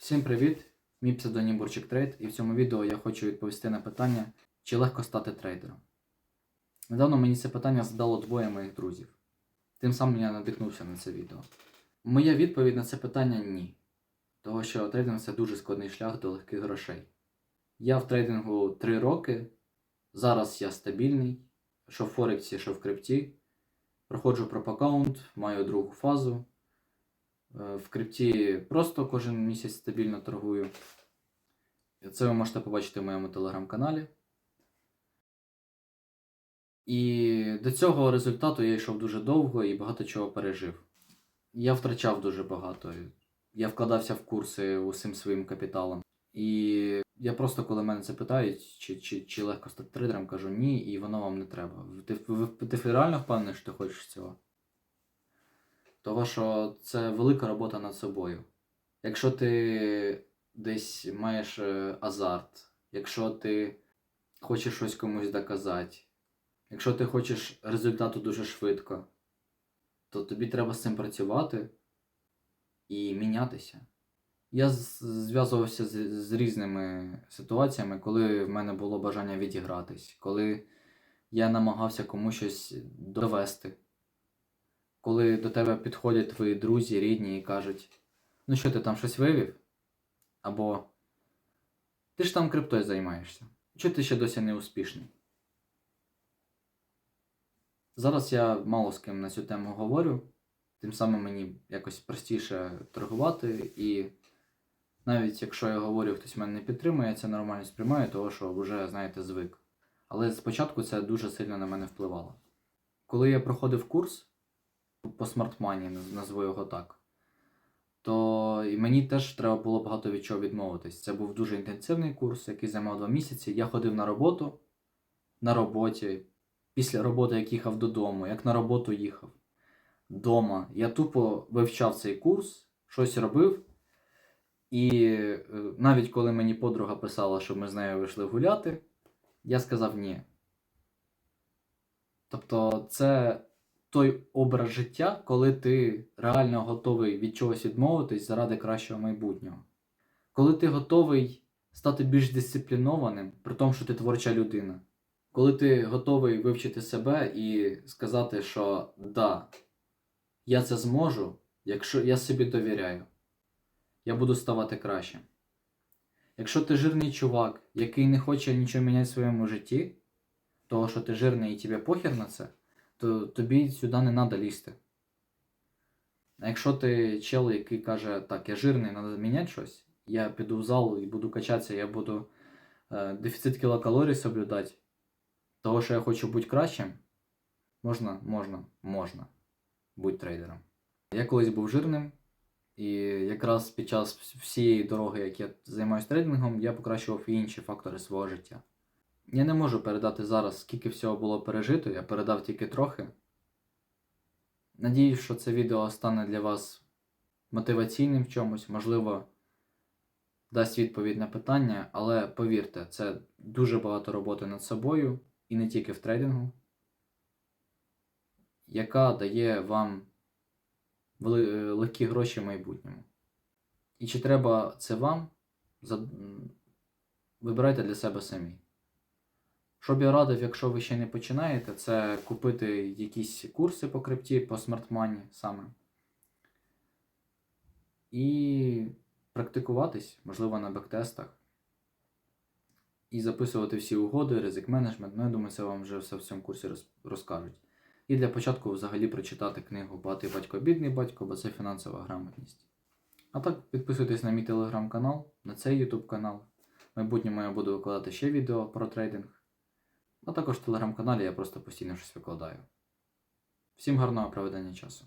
Всім привіт! Мій псевдонім Бурчик Трейд, і в цьому відео я хочу відповісти на питання, чи легко стати трейдером. Недавно мені це питання задало двоє моїх друзів. Тим самим я надихнувся на це відео. Моя відповідь на це питання ні. Того що трейдинг це дуже складний шлях до легких грошей. Я в трейдингу 3 роки. Зараз я стабільний, що в Форексі, що в крипті. Проходжу проп-аккаунт, маю другу фазу. Е, В крипті просто кожен місяць стабільно торгую. Це ви можете побачити в моєму телеграм-каналі. І до цього результату я йшов дуже довго і багато чого пережив. Я втрачав дуже багато. Я вкладався в курси усім своїм капіталом. І я просто, коли мене це питають, чи, чи, чи легко стати трейдером, кажу ні, і воно вам не треба. Ти, ви- ти реально впевнений, що ти хочеш цього? Того, що це велика робота над собою. Якщо ти десь маєш е, азарт, якщо ти хочеш щось комусь доказати, якщо ти хочеш результату дуже швидко, то тобі треба з цим працювати і мінятися. Я зв'язувався з, з різними ситуаціями, коли в мене було бажання відігратись, коли я намагався комусь щось довести коли до тебе підходять твої друзі, рідні і кажуть: ну що ти там щось вивів? Або ти ж там криптою займаєшся. Чого ти ще досі не успішний? Зараз я мало з ким на цю тему говорю, тим самим мені якось простіше торгувати, і навіть якщо я говорю, хтось мене не підтримує, я це нормально сприймаю, того що вже, знаєте, звик. Але спочатку це дуже сильно на мене впливало. Коли я проходив курс, по смартмані, назву його так. То і мені теж треба було багато від чого відмовитись. Це був дуже інтенсивний курс, який займав два місяці. Я ходив на роботу, на роботі, після роботи, як їхав додому, як на роботу їхав. Дома. Я тупо вивчав цей курс, щось робив. І е, навіть коли мені подруга писала, що ми з нею вийшли гуляти, я сказав ні. Тобто, це той образ життя, коли ти реально готовий від чогось відмовитись заради кращого майбутнього. Коли ти готовий стати більш дисциплінованим, при тому, що ти творча людина. Коли ти готовий вивчити себе і сказати, що да, я це зможу, якщо я собі довіряю, я буду ставати кращим. Якщо ти жирний чувак, який не хоче нічого міняти в своєму житті, того, що ти жирний і тебе похер на це, то тобі сюди не треба лізти. А якщо ти чел, який каже, так, я жирний, треба міняти щось, я піду в зал і буду качатися, я буду е, дефіцит кілокалорій соблюдати, того, що я хочу бути кращим, можна, можна, можна бути трейдером. Я колись був жирним, і якраз під час всієї дороги, як я займаюся трейдингом, я покращував інші фактори свого життя. Я не можу передати зараз, скільки всього було пережито, я передав тільки трохи. Надіюсь, що це відео стане для вас мотиваційним в чомусь, можливо, дасть відповідь на питання, але повірте, це дуже багато роботи над собою і не тільки в трейдингу, яка дає вам легкі гроші в майбутньому. І чи треба це вам, вибирайте для себе самі. Що б я радив, якщо ви ще не починаєте, це купити якісь курси по крипті, по смартмані саме. І практикуватись, можливо, на бектестах. І записувати всі угоди, ризик менеджмент. Ну, я думаю, це вам вже все в цьому курсі розкажуть. І для початку взагалі прочитати книгу Багатий батько, бідний батько, бо це фінансова грамотність. А так, підписуйтесь на мій телеграм-канал, на цей ютуб канал. В майбутньому я буду викладати ще відео про трейдинг. А також в телеграм-каналі я просто постійно щось викладаю. Всім гарного проведення часу.